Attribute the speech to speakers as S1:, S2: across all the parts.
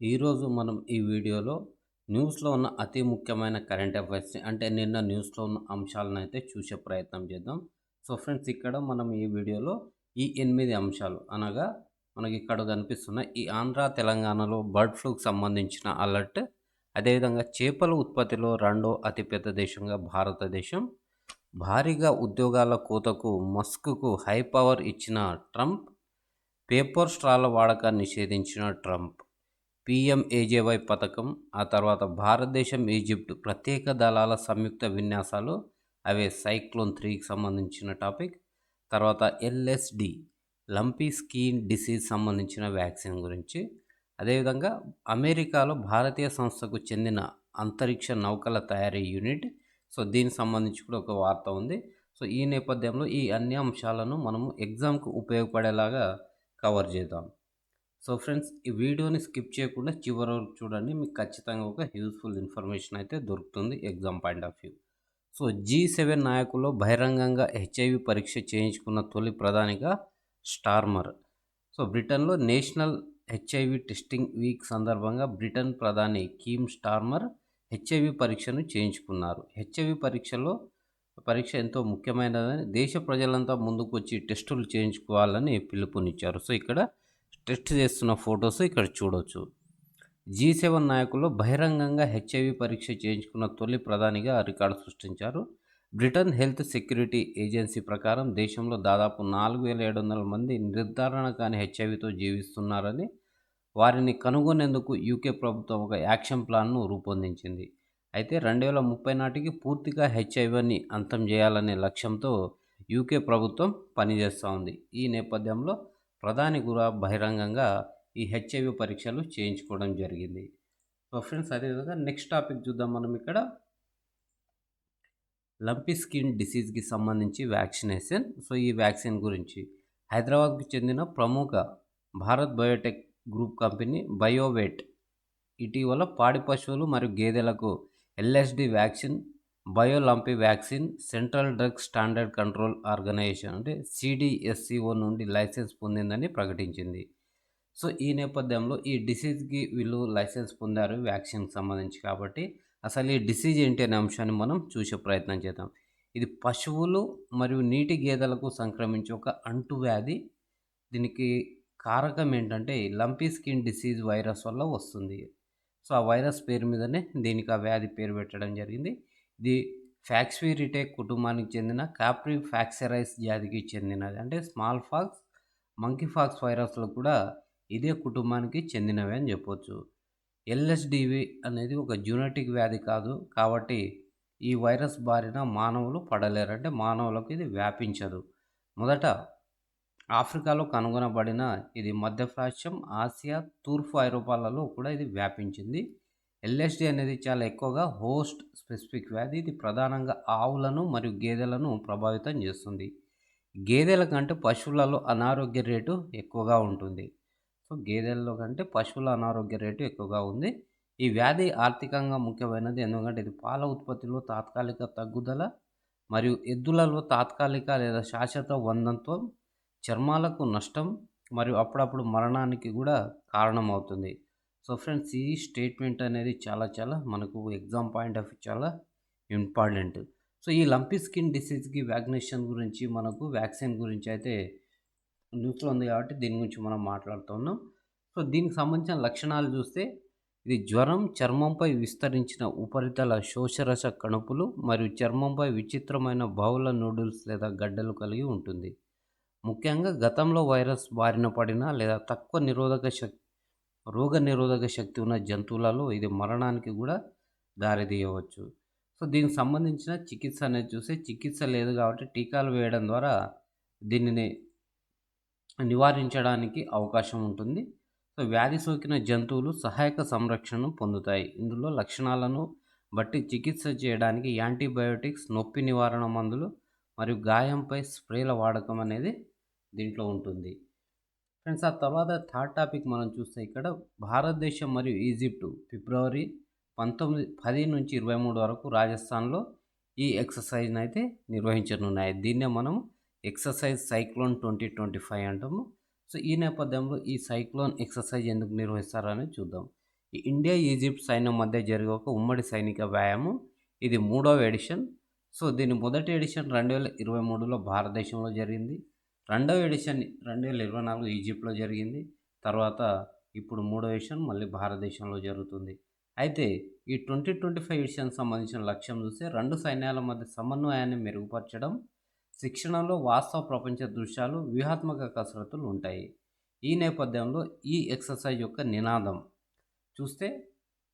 S1: ఈరోజు మనం ఈ వీడియోలో న్యూస్లో ఉన్న అతి ముఖ్యమైన కరెంట్ అఫైర్స్ని అంటే నిన్న న్యూస్లో ఉన్న అంశాలను అయితే చూసే ప్రయత్నం చేద్దాం. సో ఫ్రెండ్స్ ఇక్కడ మనం ఈ వీడియోలో ఈ ఎనిమిది అంశాలు అనగా మనకి ఇక్కడ కనిపిస్తున్న ఈ ఆంధ్ర తెలంగాణలో బర్డ్ ఫ్లూకి సంబంధించిన అలర్ట్ అదేవిధంగా చేపల ఉత్పత్తిలో రెండో అతిపెద్ద దేశంగా భారతదేశం భారీగా ఉద్యోగాల కోతకు మస్క్కు హై పవర్ ఇచ్చిన ట్రంప్ పేపర్ స్ట్రాల వాడకాన్ని నిషేధించిన ట్రంప్. పిఎంఏజేవై పథకం ఆ తర్వాత భారతదేశం ఈజిప్ట్ ప్రత్యేక దళాల సంయుక్త విన్యాసాలు అవే సైక్లోన్ త్రీకి సంబంధించిన టాపిక్. తర్వాత ఎల్ఎస్డి లంపీ స్కీన్ డిసీజ్ సంబంధించిన వ్యాక్సిన్ గురించి. అదేవిధంగా అమెరికాలో భారతీయ సంస్థకు చెందిన అంతరిక్ష నౌకల తయారీ యూనిట్. సో దీనికి సంబంధించి కూడా ఒక వార్త ఉంది. సో ఈ నేపథ్యంలో ఈ అన్ని అంశాలను మనము ఎగ్జామ్కు ఉపయోగపడేలాగా కవర్ చేద్దాం. సో ఫ్రెండ్స్ ఈ వీడియోని స్కిప్ చేయకుండా చివరి వరకు చూడండి. మీకు ఖచ్చితంగా ఒక యూస్ఫుల్ ఇన్ఫర్మేషన్ అయితే దొరుకుతుంది exam point of view. So G seven నాయకుల్లో బహిరంగంగా హెచ్ఐవి పరీక్ష చేయించుకున్న తొలి ప్రధానిగా స్టార్మర్. సో బ్రిటన్లో నేషనల్ హెచ్ఐవి టెస్టింగ్ వీక్ సందర్భంగా బ్రిటన్ ప్రధాని కీమ్ స్టార్మర్ హెచ్ఐవి పరీక్షను చేయించుకున్నారు. హెచ్ఐవి పరీక్షలో పరీక్ష ఎంతో ముఖ్యమైనదని దేశ ప్రజలంతా ముందుకు వచ్చి టెస్టులు చేయించుకోవాలని పిలుపునిచ్చారు. సో ఇక్కడ టెస్ట్ చేస్తున్న ఫొటోస్ ఇక్కడ చూడవచ్చు జీ సెవెన్ నాయకులు బహిరంగంగా హెచ్ఐవి పరీక్ష చేయించుకున్న తొలి ప్రధానిగా రికార్డు సృష్టించారు. బ్రిటన్ హెల్త్ సెక్యూరిటీ ఏజెన్సీ ప్రకారం దేశంలో దాదాపు నాలుగు వేల ఏడు వందల మంది నిర్ధారణ కాని హెచ్ఐవితో జీవిస్తున్నారని వారిని కనుగొనేందుకు యూకే ప్రభుత్వం ఒక యాక్షన్ ప్లాన్ను రూపొందించింది. అయితే రెండు వేల ముప్పై నాటికి పూర్తిగా హెచ్ఐవిని అంతం చేయాలనే లక్ష్యంతో యూకే ప్రభుత్వం పనిచేస్తూ ఉంది. ఈ నేపథ్యంలో ప్రధాని కూడా బహిరంగంగా ఈ హెచ్ఐవి పరీక్షలు చేయించుకోవడం జరిగింది. సో ఫ్రెండ్స్ అదేవిధంగా నెక్స్ట్ టాపిక్ చూద్దాం మనం ఇక్కడ. లంపీ స్కిన్ డిసీజ్కి సంబంధించి వ్యాక్సినేషన్. సో ఈ వ్యాక్సిన్ గురించి. హైదరాబాద్కు చెందిన ప్రముఖ Bharat biotech group company Biovet ఇటీవల పాడి పశువులు మరియు గేదెలకు LSD vaccine Biolumpi vaccine central drug standard control organisation అంటే సిడిఎస్సిఓ నుండి లైసెన్స్ పొందిందని ప్రకటించింది. సో ఈ నేపథ్యంలో ఈ డిసీజ్కి వీళ్ళు లైసెన్స్ పొందారు వ్యాక్సిన్కి సంబంధించి కాబట్టి అసలు ఈ డిసీజ్ ఏంటి అనే అంశాన్ని మనం చూసే ప్రయత్నం చేద్దాం. ఇది పశువులు మరియు నీటి గేదెలకు సంక్రమించే ఒక అంటువ్యాధి దీనికి కారకం ఏంటంటే లంపీ స్కిన్ డిసీజ్ వైరస్ వల్ల వస్తుంది. సో ఆ వైరస్ పేరు మీదనే దీనికి ఆ వ్యాధి పేరు పెట్టడం జరిగింది. ఇది ఫ్యాక్స్వీరిటే కుటుంబానికి చెందిన కాప్రి ఫ్యాక్సరైస్ జాతికి చెందినది. అంటే స్మాల్ ఫాక్స్ మంకీ ఫాక్స్ వైరస్లు కూడా ఇదే కుటుంబానికి చెందినవి అని చెప్పొచ్చు. ఎల్ఎస్డివి అనేది ఒక జూనెటిక్ వ్యాధి కాదు. కాబట్టి ఈ వైరస్ బారిన మానవులు పడలేరు. అంటే మానవులకు ఇది వ్యాపించదు. మొదట ఆఫ్రికాలో కనుగొనబడిన ఇది మధ్యప్రాచ్యం ఆసియా తూర్పు ఐరోపాలలో కూడా ఇది వ్యాపించింది. ఎల్ఎస్డి అనేది చాలా ఎక్కువగా హోస్ట్ స్పెసిఫిక్ వ్యాధి. ఇది ప్రధానంగా ఆవులను మరియు గేదెలను ప్రభావితం చేస్తుంది. గేదెల కంటే పశువులలో అనారోగ్య రేటు ఎక్కువగా ఉంటుంది. సో గేదెల్లో కంటే పశువుల అనారోగ్య రేటు ఎక్కువగా ఉంది. ఈ వ్యాధి ఆర్థికంగా ముఖ్యమైనది ఎందుకంటే ఇది పాల ఉత్పత్తిలో తాత్కాలిక తగ్గుదల మరియు ఎద్దులలో తాత్కాలిక లేదా శాశ్వత వందంతో చర్మాలకు నష్టం మరియు అప్పుడప్పుడు మరణానికి కూడా కారణమవుతుంది. సో ఫ్రెండ్స్ ఈ స్టేట్మెంట్ అనేది చాలా చాలా మనకు ఎగ్జామ్ పాయింట్ ఆఫ్ చాలా ఇంపార్టెంట్. సో ఈ లంపీ స్కిన్ డిసీజ్కి వ్యాక్సినేషన్ గురించి మనకు వ్యాక్సిన్ గురించి అయితే న్యూస్లో ఉంది కాబట్టి దీని గురించి మనం మాట్లాడుతున్నాం సో దీనికి సంబంధించిన లక్షణాలు చూస్తే ఇది జ్వరం చర్మంపై విస్తరించిన ఉపరితల శోషరస కణుపులు మరియు చర్మంపై విచిత్రమైన బహుళ నూడిల్స్ లేదా గడ్డలు కలిగి ఉంటుంది. ముఖ్యంగా గతంలో వైరస్ బారిన పడిన లేదా తక్కువ నిరోధక శక్తి రోగ నిరోధక శక్తి ఉన్న జంతువులలో ఇది మరణానికి కూడా దారితీయవచ్చు. సో దీనికి సంబంధించిన చికిత్స అనేది చూస్తే చికిత్స లేదు కాబట్టి టీకాలు వేయడం ద్వారా దీనిని నివారించడానికి అవకాశం ఉంటుంది. సో వ్యాధి సోకిన జంతువులు సహాయక సంరక్షణను పొందుతాయి. ఇందులో లక్షణాలను బట్టి చికిత్స చేయడానికి యాంటీబయోటిక్స్ నొప్పి నివారణ మందులు మరియు గాయంపై స్ప్రేల వాడకం అనేది దీంట్లో ఉంటుంది. ఫ్రెండ్స్ ఆ తర్వాత థర్డ్ టాపిక్ మనం చూస్తే ఇక్కడ భారతదేశం మరియు ఈజిప్టు ఫిబ్రవరి పంతొమ్మిది పది నుంచి ఇరవై మూడు వరకు రాజస్థాన్లో ఈ ఎక్సర్సైజ్ని అయితే నిర్వహించనున్నాయి. దీన్నే మనం exercise cyclone twenty twenty five అంటాము. సో ఈ నేపథ్యంలో ఈ సైక్లోన్ ఎక్సర్సైజ్ ఎందుకు నిర్వహిస్తారని చూద్దాం. ఈ ఇండియా ఈజిప్ట్ సైన్యం మధ్య జరిగే ఒక ఉమ్మడి సైనిక వ్యాయామం. ఇది మూడవ ఎడిషన్. సో దీని మొదటి ఎడిషన్ రెండు వేల ఇరవై మూడులో భారతదేశంలో జరిగింది. రెండవ ఎడిషన్ రెండు వేల ఇరవై నాలుగు ఈజిప్ట్లో జరిగింది. తర్వాత ఇప్పుడు మూడో ఎడిషన్ మళ్ళీ భారతదేశంలో జరుగుతుంది. అయితే ఈ ట్వంటీ ట్వంటీ ఫైవ్ ఎడిషన్ సంబంధించిన లక్ష్యం చూస్తే రెండు సైన్యాల మధ్య సమన్వయాన్ని మెరుగుపరచడం శిక్షణలో వాస్తవ ప్రపంచ దృశ్యాలు వ్యూహాత్మక కసరత్తులు ఉంటాయి. ఈ నేపథ్యంలో ఈ ఎక్సర్సైజ్ యొక్క నినాదం. చూస్తే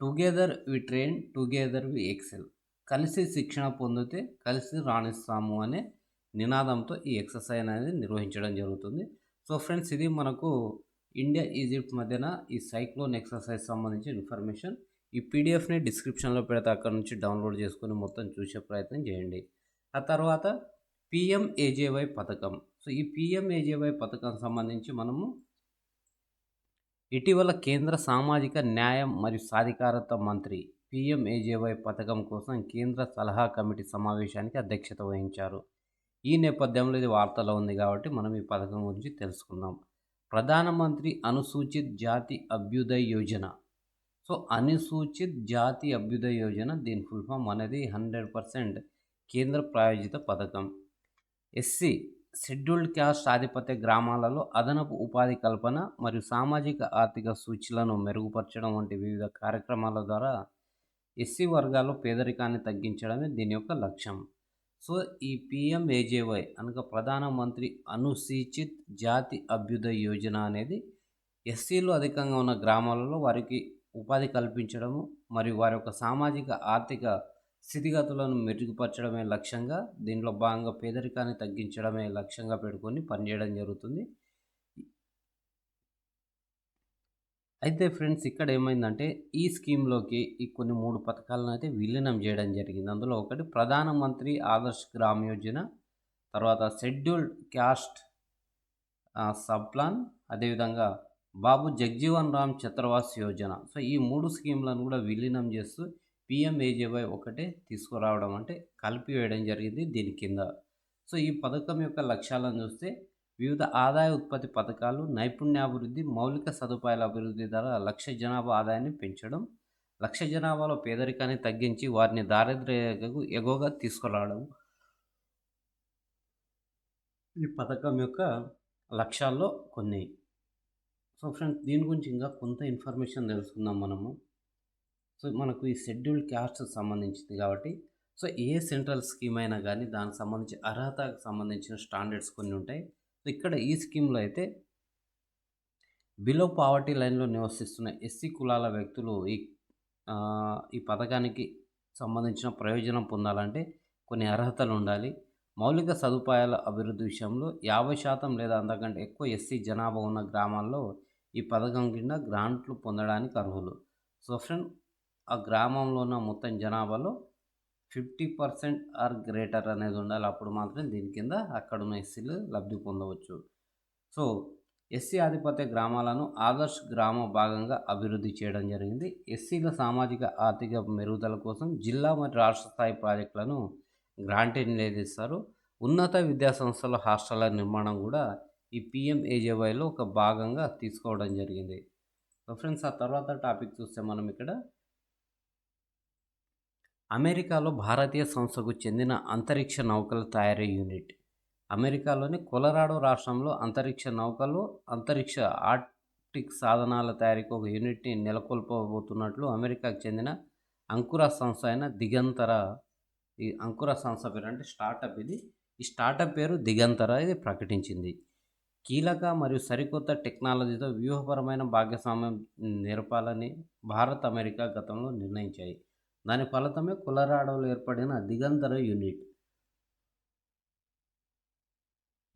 S1: together we train together we excel. కలిసి శిక్షణ పొందితే కలిసి రాణిస్తాము అనే నినాదంతో ఈ ఎక్సర్సైజ్ అనేది నిర్వహించడం జరుగుతుంది. సో ఫ్రెండ్స్ ఇది మనకు ఇండియా ఈజిప్ట్ మధ్యన ఈ సైక్లోన్ ఎక్సర్సైజ్ సంబంధించిన ఇన్ఫర్మేషన్. ఈ పీడిఎఫ్ని డిస్క్రిప్షన్లో పెడితే అక్కడ నుంచి డౌన్లోడ్ చేసుకొని మొత్తం చూసే ప్రయత్నం చేయండి. ఆ తర్వాత పిఎంఏజేవై పథకం. సో ఈ పిఎంఏజేవై పథకం సంబంధించి మనము ఇటీవల కేంద్ర సామాజిక న్యాయం మరియు సాధికారత మంత్రి పిఎంఏజేవై పథకం కోసం కేంద్ర సలహా కమిటీ సమావేశానికి అధ్యక్షత వహించారు. ఈ నేపథ్యంలో ఇది వార్తలో ఉంది కాబట్టి మనం ఈ పథకం గురించి తెలుసుకుందాం. ప్రధానమంత్రి అనుసూచిత్ జాతి అభ్యుదయ యోజన. సో అనుసూచిత్ జాతి అభ్యుదయ యోజన దీని ఫుల్ ఫామ్ అనేది హండ్రెడ్ పర్సెంట్ కేంద్ర ప్రాయోజిత పథకం. ఎస్సీ షెడ్యూల్డ్ క్యాస్ట్ ఆధిపత్య గ్రామాలలో అదనపు ఉపాధి కల్పన మరియు సామాజిక ఆర్థిక సూచీలను మెరుగుపరచడం వంటి వివిధ కార్యక్రమాల ద్వారా ఎస్సీ వర్గాల్లో పేదరికాన్ని తగ్గించడమే దీని యొక్క లక్ష్యం. సో ఈ పిఎంఏజేవై అనగా ప్రధానమంత్రి అనుసూచిత్ జాతి అభ్యుదయ యోజన అనేది ఎస్సీలు అధికంగా ఉన్న గ్రామాలలో వారికి ఉపాధి కల్పించడము మరియు వారి యొక్క సామాజిక ఆర్థిక స్థితిగతులను మెరుగుపరచడమే లక్ష్యంగా దీనిలో భాగంగా పేదరికాన్ని తగ్గించడమే లక్ష్యంగా పెట్టుకొని పనిచేయడం జరుగుతుంది. అయితే ఫ్రెండ్స్ ఇక్కడ ఏమైందంటే ఈ స్కీమ్లోకి ఈ కొన్ని మూడు పథకాలను అయితే విలీనం చేయడం జరిగింది. అందులో ఒకటి ప్రధానమంత్రి ఆదర్శ్ గ్రామ్ యోజన తర్వాత షెడ్యూల్డ్ క్యాస్ట్ సబ్ ప్లాన్ అదేవిధంగా బాబు జగ్జీవన్ రామ్ చత్రవాస్ యోజన. సో ఈ మూడు స్కీమ్లను కూడా విలీనం చేస్తూ పిఎంఏజేవై ఒకటే తీసుకురావడం అంటే కలిపివేయడం జరిగింది దీని కింద. సో ఈ పథకం యొక్క లక్ష్యాలను చూస్తే వివిధ ఆదాయ ఉత్పత్తి పథకాలు నైపుణ్యాభివృద్ధి మౌలిక సదుపాయాల అభివృద్ధి ద్వారా లక్ష జనాభా ఆదాయాన్ని పెంచడం లక్ష జనాభాలో పేదరికాన్ని తగ్గించి వారిని దారిద్ర్యకు ఎగువగా తీసుకురావడం. ఈ పథకం యొక్క లక్ష్యాల్లో కొన్ని. సో ఫ్రెండ్స్ దీని గురించి ఇంకా కొంత ఇన్ఫర్మేషన్ తెలుసుకుందాం మనము. సో మనకు ఈ షెడ్యూల్ క్యాస్ట్ సంబంధించింది కాబట్టి సో ఏ సెంట్రల్ స్కీమ్ అయినా కానీ దానికి సంబంధించి అర్హతకు సంబంధించిన స్టాండర్డ్స్ కొన్ని ఉంటాయి. ఇక్కడ ఈ స్కీమ్లో అయితే బిలో పావర్టీ లైన్లో నివసిస్తున్న ఎస్సీ కులాల వ్యక్తులు ఈ ఈ పథకానికి సంబంధించిన ప్రయోజనం పొందాలంటే కొన్ని అర్హతలు ఉండాలి. మౌలిక సదుపాయాల అభివృద్ధి విషయంలో యాభై శాతం లేదా అంతకంటే ఎక్కువ ఎస్సీ జనాభా ఉన్న గ్రామాల్లో ఈ పథకం కింద గ్రాంట్లు పొందడానికి అర్హులు. సో ఫ్రెండ్ ఆ గ్రామంలో ఉన్న మొత్తం జనాభాలో ఫిఫ్టీ పర్సెంట్ ఆర్ గ్రేటర్ అనేది ఉండాలి. అప్పుడు మాత్రం దీని కింద అక్కడ ఉన్న ఎస్సీలు లబ్ధి పొందవచ్చు. సో ఎస్సీ ఆధిపత్య గ్రామాలను ఆదర్శ్ గ్రామ భాగంగా అభివృద్ధి చేయడం జరిగింది. ఎస్సీల సామాజిక ఆర్థిక మెరుగుదల కోసం జిల్లా మరియు రాష్ట్ర స్థాయి ప్రాజెక్టులను గ్రాంట్ నివేదిస్తారు ఉన్నత విద్యా సంస్థల హాస్టళ్ళ నిర్మాణం కూడా ఈ పిఎంఏజేవైలో ఒక భాగంగా తీసుకోవడం జరిగింది. సో ఫ్రెండ్స్ ఆ తర్వాత టాపిక్ చూస్తే మనం ఇక్కడ అమెరికాలో భారతీయ సంస్థకు చెందిన అంతరిక్ష నౌకల తయారీ యూనిట్. అమెరికాలోని కొలరాడో రాష్ట్రంలో అంతరిక్ష నౌకలు అంతరిక్ష ఆర్టిక్ సాధనాల తయారీకి ఒక యూనిట్ని నెలకొల్పబోతున్నట్లు అమెరికాకు చెందిన అంకుర సంస్థ అయిన దిగంతర ఈ అంకుర సంస్థ పేరు అంటే స్టార్టప్ ఇది. ఈ స్టార్టప్ పేరు దిగంతర ఇది ప్రకటించింది. కీలక మరియు సరికొత్త టెక్నాలజీతో వ్యూహపరమైన భాగస్వామ్యం నేర్పాలని భారత్ అమెరికా గతంలో నిర్ణయించాయి. దాని ఫలితమే కులరాడోలు ఏర్పడిన దిగంతర యూనిట్.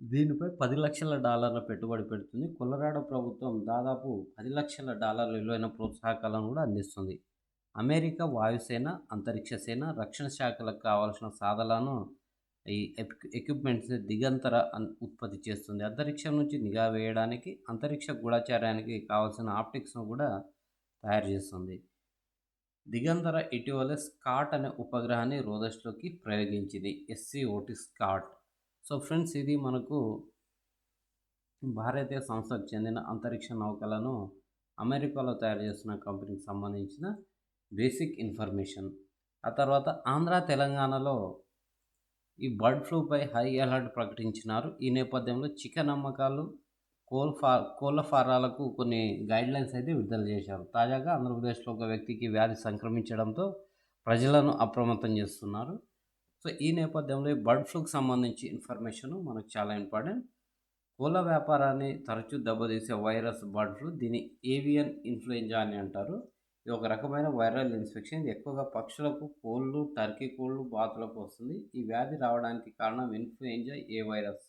S1: దీనిపై పది లక్షల డాలర్ల పెట్టుబడి పెడుతుంది. కులరాడో ప్రభుత్వం దాదాపు పది లక్షల డాలర్ల విలువైన ప్రోత్సాహకాలను కూడా అందిస్తుంది. అమెరికా వాయుసేన అంతరిక్ష సేన రక్షణ శాఖలకు కావాల్సిన సాధనాలను ఈ ఎక్విప్మెంట్స్ని దిగంతర ఉత్పత్తి చేస్తుంది. అంతరిక్షం నుంచి నిఘా వేయడానికి అంతరిక్ష గూఢాచారానికి కావాల్సిన ఆప్టిక్స్ను కూడా తయారు చేస్తుంది. దిగంతర ఇటీవల స్కాట్ అనే ఉపగ్రహాన్ని రోదస్లోకి ప్రయోగించింది. S C O T SCOT. So friends ఇది మనకు భారతీయ సంస్థకు చెందిన అంతరిక్ష నౌకలను అమెరికాలో తయారు చేస్తున్న కంపెనీకి సంబంధించిన బేసిక్ ఇన్ఫర్మేషన్. ఆ తర్వాత ఆంధ్ర తెలంగాణలో ఈ బర్డ్ ఫ్లూపై హై అలర్ట్ ప్రకటించినారు. ఈ నేపథ్యంలో చికెన్ అమ్మకాలు కోల్ ఫా కోళ్ళ ఫారాలకు కొన్ని గైడ్లైన్స్ అయితే విడుదల చేశారు. తాజాగా ఆంధ్రప్రదేశ్లో ఒక వ్యక్తికి వ్యాధి సంక్రమించడంతో ప్రజలను అప్రమత్తం చేస్తున్నారు. సో ఈ నేపథ్యంలో ఈ బర్డ్ ఫ్లూకి సంబంధించి ఇన్ఫర్మేషన్ మనకు చాలా ఇంపార్టెంట్. కోళ్ళ వ్యాపారాన్ని తరచూ దెబ్బతీసే వైరస్ బర్డ్ ఫ్లూ దీన్ని ఏవియన్ ఇన్ఫ్లుయెంజా అని అంటారు. ఇది ఒక రకమైన వైరల్ ఇన్ఫెక్షన్. ఇది ఎక్కువగా పక్షులకు కోళ్ళు టర్కీ కోళ్ళు బాతులకు వస్తుంది. ఈ వ్యాధి రావడానికి కారణం ఇన్ఫ్లుయెంజా ఏ వైరస్?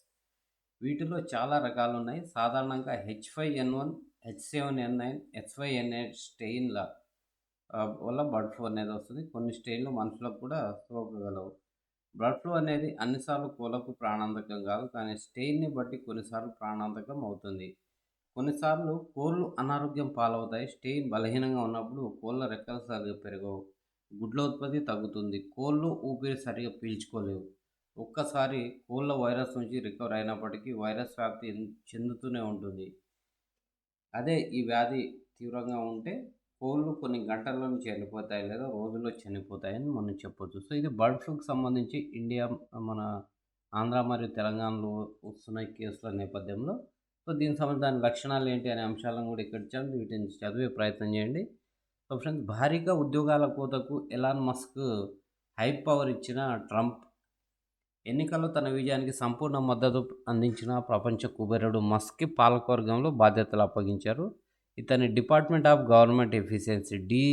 S1: వీటిలో చాలా రకాలు ఉన్నాయి సాధారణంగా H five N one H seven N nine H five N eight స్టెయిన్ల వల్ల బర్డ్ ఫ్లూ అనేది వస్తుంది. కొన్ని స్టెయిన్లు మనుషులకు కూడా సోకగలవు. బర్డ్ ఫ్లూ అనేది అన్నిసార్లు కోళ్ళకు ప్రాణాంతకం కాదు. కానీ స్టెయిన్ని బట్టి కొన్నిసార్లు ప్రాణాంతకం అవుతుంది. కొన్నిసార్లు కోళ్ళు అనారోగ్యం పాలవుతాయి. స్టెయిన్ బలహీనంగా ఉన్నప్పుడు కోళ్ళ రెక్కలు సరిగా పెరగవు. గుడ్ల ఉత్పత్తి తగ్గుతుంది. కోళ్ళు ఊపిరి సరిగా పీల్చుకోలేవు. ఒక్కసారి కోళ్ళ వైరస్ నుంచి రికవర్ అయినప్పటికీ వైరస్ వ్యాప్తి చెందుతూనే ఉంటుంది. అదే ఈ వ్యాధి తీవ్రంగా ఉంటే కోళ్ళు కొన్ని గంటల్లో చనిపోతాయి లేదా రోజుల్లో చనిపోతాయని మనం చెప్పొచ్చు. సో ఇది బర్డ్ ఫ్లూకి సంబంధించి ఇండియా మన ఆంధ్ర మరియు తెలంగాణలో వస్తున్న కేసుల నేపథ్యంలో. సో దీనికి సంబంధించి దాని లక్షణాలు ఏంటి అనే అంశాలను కూడా ఇక్కడ చదివి వీటిని చదివే ప్రయత్నం చేయండి. సో ఫ్రెండ్స్ భారీగా ఉద్యోగాల కోతకు ఎలాన్ మస్క్ హై పవర్ ఇచ్చిన ట్రంప్ ఎన్నికల్లో తన విజయానికి సంపూర్ణ మద్దతు అందించిన ప్రపంచ కుబేరుడు మస్క్కి పాలకవర్గంలో బాధ్యతలు అప్పగించారు. ఇతని department of government efficiency D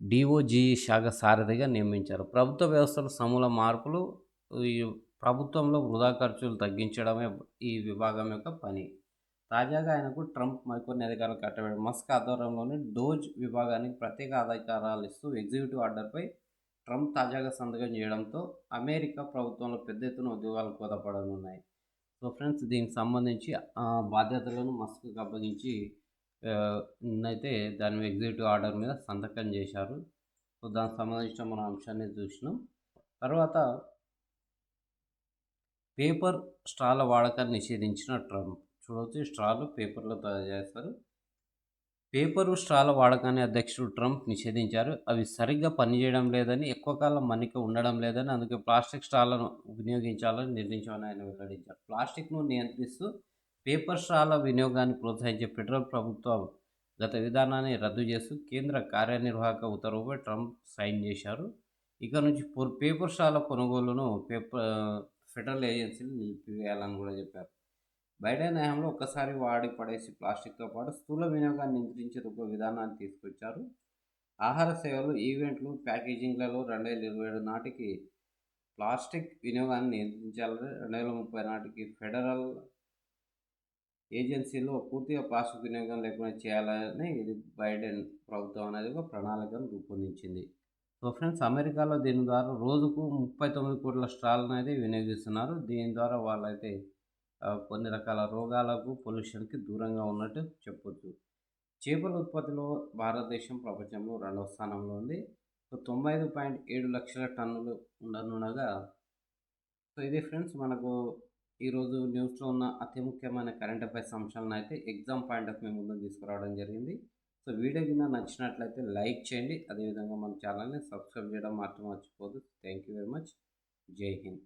S1: D O G శాఖ సారథిగా నియమించారు. ప్రభుత్వ వ్యవస్థలో సమూల మార్పులు ఈ ప్రభుత్వంలో వృధా ఖర్చులు తగ్గించడమే ఈ విభాగం యొక్క పని. తాజాగా ఆయనకు ట్రంప్ మరికొన్ని అధికారులు కట్టబడి మస్క్ ఆధ్వర్యంలోని డోజ్ విభాగానికి ప్రత్యేక అధికారాలు ఇస్తూ ఎగ్జిక్యూటివ్ ఆర్డర్పై ట్రంప్ తాజాగా సంతకం చేయడంతో అమెరికా ప్రభుత్వంలో పెద్ద ఎత్తున ఉద్యోగాలు కోతపడనున్నాయి సో ఫ్రెండ్స్ దీనికి సంబంధించి బాధ్యతలను మస్క్కి అప్పగించి అయితే దాని ఎగ్జిక్యూటివ్ ఆర్డర్ మీద సంతకం చేశారు. సో దానికి సంబంధించిన మన అంశాన్ని చూసినాం. తర్వాత పేపర్ స్ట్రాల వాడకాన్ని నిషేధించిన ట్రంప్. చూడవచ్చు స్ట్రాలు పేపర్లో తయారు చేస్తారు. పేపరు స్ట్రాల వాడకాన్ని అధ్యక్షుడు ట్రంప్ నిషేధించారు. అవి సరిగ్గా పనిచేయడం లేదని ఎక్కువ కాలం మన్నిక ఉండడం లేదని అందుకే ప్లాస్టిక్ స్ట్రాలను వినియోగించాలని నిర్ణయించామని ఆయన వెల్లడించారు. ప్లాస్టిక్ను నియంత్రిస్తూ పేపర్ స్ట్రాల వినియోగాన్ని ప్రోత్సహించే ఫెడరల్ ప్రభుత్వం గత విధానాన్ని రద్దు చేస్తూ కేంద్ర కార్యనిర్వాహక ఉత్తర్వుపై ట్రంప్ సైన్ చేశారు. ఇక నుంచి పేపర్ స్ట్రాల కొనుగోలును పేపర్ ఫెడరల్ ఏజెన్సీలు నిలిపివేయాలని కూడా చెప్పారు. బైడెన్ హయాంలో ఒక్కసారి వాడి పడేసి ప్లాస్టిక్తో పాటు స్థూల వినియోగాన్ని నియంత్రించే ఒక విధానాన్ని తీసుకొచ్చారు. ఆహార సేవలు ఈవెంట్లు ప్యాకేజింగ్లలో రెండు వేల ఇరవై ఏడు నాటికి ప్లాస్టిక్ వినియోగాన్ని నియంత్రించాలని రెండు వేల ముప్పై నాటికి ఫెడరల్ ఏజెన్సీలో పూర్తిగా ప్లాస్టిక్ వినియోగం లేకుండా చేయాలని ఇది బైడెన్ ప్రభుత్వం అనేది ఒక ప్రణాళికను రూపొందించింది. సో ఫ్రెండ్స్ అమెరికాలో దీని ద్వారా రోజుకు ముప్పై తొమ్మిది కోట్ల స్టాల్ని అనేది వినియోగిస్తున్నారు. దీని ద్వారా వాళ్ళైతే కొన్ని రకాల రోగాలకు పొల్యూషన్కి దూరంగా ఉన్నట్టు చెప్పొచ్చు. చేపల ఉత్పత్తిలో భారతదేశం ప్రపంచంలో రెండవ స్థానంలో ఉంది. సో తొంభై ఐదు పాయింట్ ఏడు లక్షల టన్నులు ఉండనుండగా సో ఇది ఫ్రెండ్స్ మనకు ఈరోజు న్యూస్లో ఉన్న అతి ముఖ్యమైన కరెంట్ అఫైర్స్ అంశాలను అయితే ఎగ్జామ్ పాయింట్ ఆఫ్ వ్యూ ముందు తీసుకురావడం జరిగింది. సో వీడియో కింద నచ్చినట్లయితే లైక్ చేయండి. అదేవిధంగా మన ఛానల్ని సబ్స్క్రైబ్ చేయడం మాత్రం మర్చిపోదు థ్యాంక్ యూ వెరీ మచ్. జై హింద్.